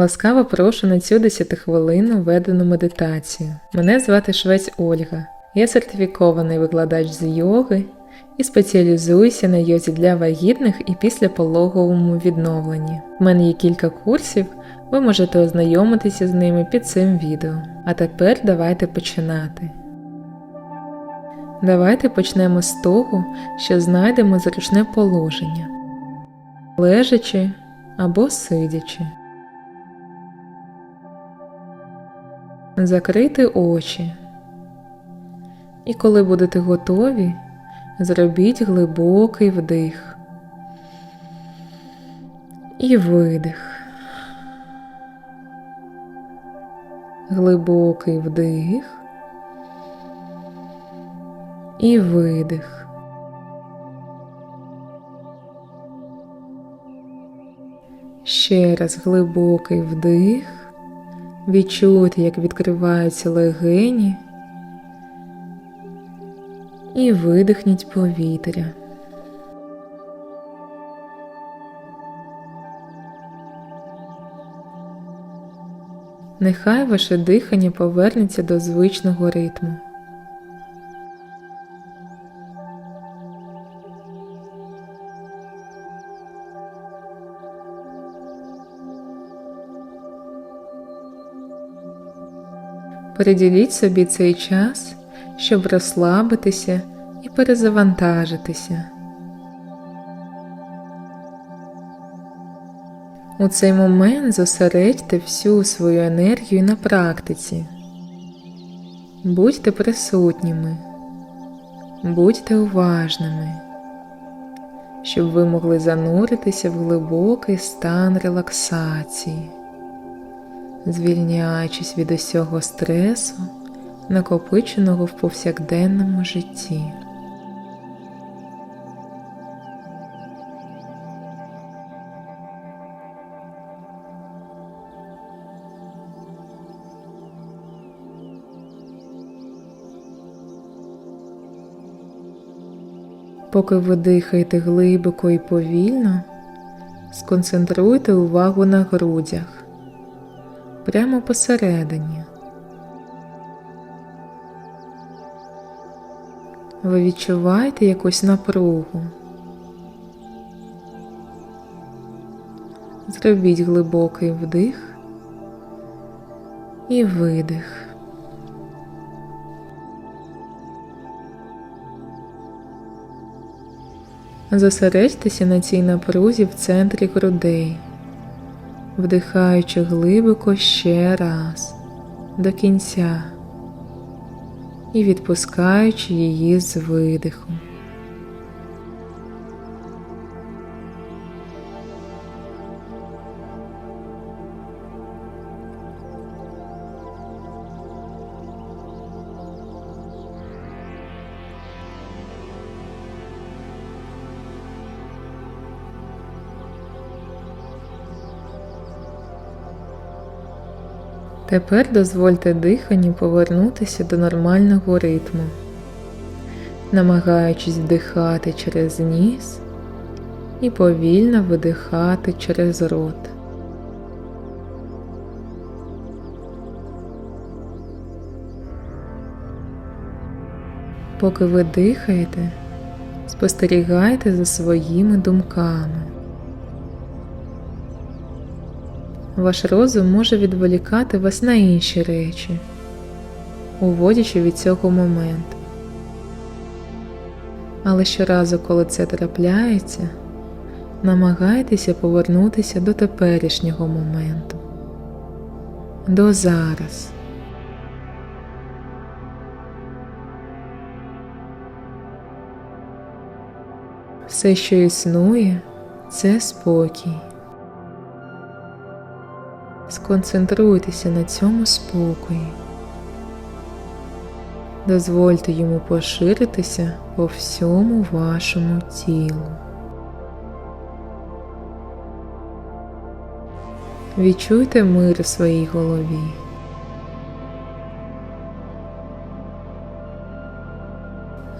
Ласкаво прошу на цю 10-хвилинну ведену медитацію. Мене звати Швець Ольга. Я сертифікований викладач з йоги і спеціалізуюся на йозі для вагітних і післяпологовому відновленні. У мене є кілька курсів, ви можете ознайомитися з ними під цим відео. А тепер давайте починати. Давайте почнемо з того, що знайдемо зручне положення, лежачи або сидячи. Закрити очі. І коли будете готові, зробіть глибокий вдих і видих. Глибокий вдих і видих. Ще раз глибокий вдих. Відчуйте, як відкриваються легені і видихніть повітря. Нехай ваше дихання повернеться до звичного ритму. Приділіть собі цей час, щоб розслабитися і перезавантажитися. У цей момент зосередьте всю свою енергію на практиці. Будьте присутніми, будьте уважними, щоб ви могли зануритися в глибокий стан релаксації звільняючись від усього стресу, накопиченого в повсякденному житті. Поки ви дихаєте глибоко і повільно, сконцентруйте увагу на грудях прямо посередині. Ви відчуваєте якусь напругу. Зробіть глибокий вдих і видих. Зосередьтеся на цій напрузі в центрі грудей вдихаючи глибоко ще раз до кінця і відпускаючи її з видихом. Тепер дозвольте диханню повернутися до нормального ритму, намагаючись вдихати через ніс і повільно видихати через рот. Поки ви дихаєте, спостерігайте за своїми думками. Ваш розум може відволікати вас на інші речі, уводячи від цього момент. Але щоразу, коли це трапляється, намагайтеся повернутися до теперішнього моменту, до зараз. Все, що існує, це спокій. Сконцентруйтеся на цьому спокої. Дозвольте йому поширитися по всьому вашому тілу. Відчуйте мир у своїй голові.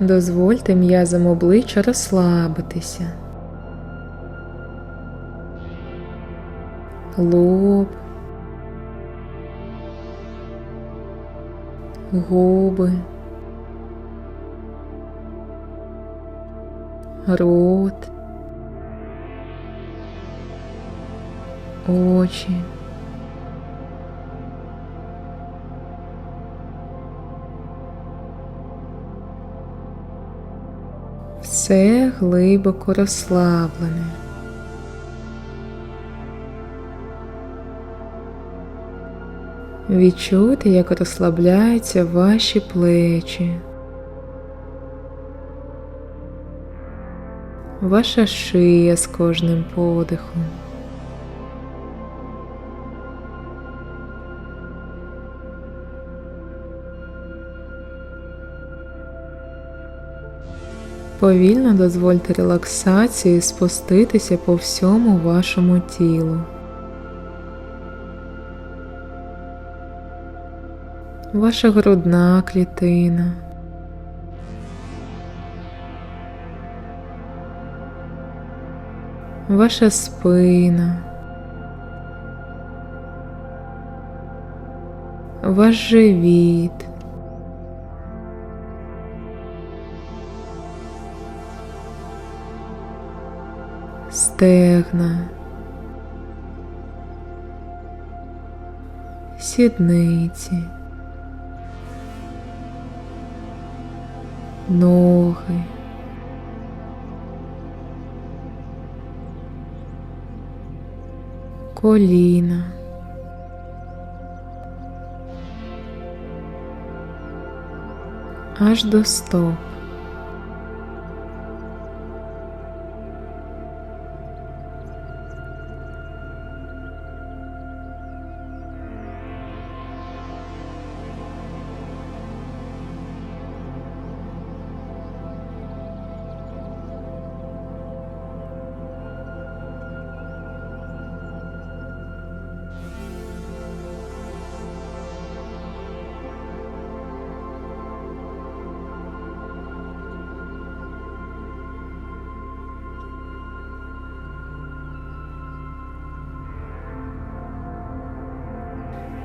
Дозвольте м'язам обличчя розслабитися. Лоб, губи, рот, очі. Все глибоко розслаблене. Відчути, як розслабляються ваші плечі, ваша шия з кожним подихом. Повільно дозвольте релаксації спуститися по всьому вашому тілу. Ваша грудна клітина. Ваша спина. Ваш живіт. стегна, сідниці, ноги, коліна. Аж до стоп.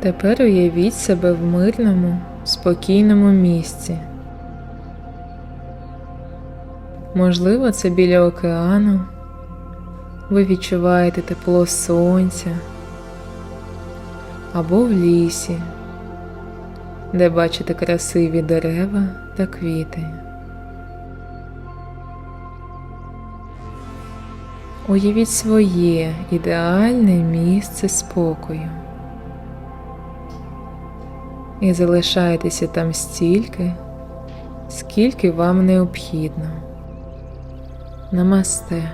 Тепер уявіть себе в мирному, спокійному місці. Можливо, це біля океану. Ви відчуваєте тепло сонця або в лісі, де бачите красиві дерева та квіти. Уявіть своє ідеальне місце спокою і залишайтеся там стільки, скільки вам необхідно. Намасте.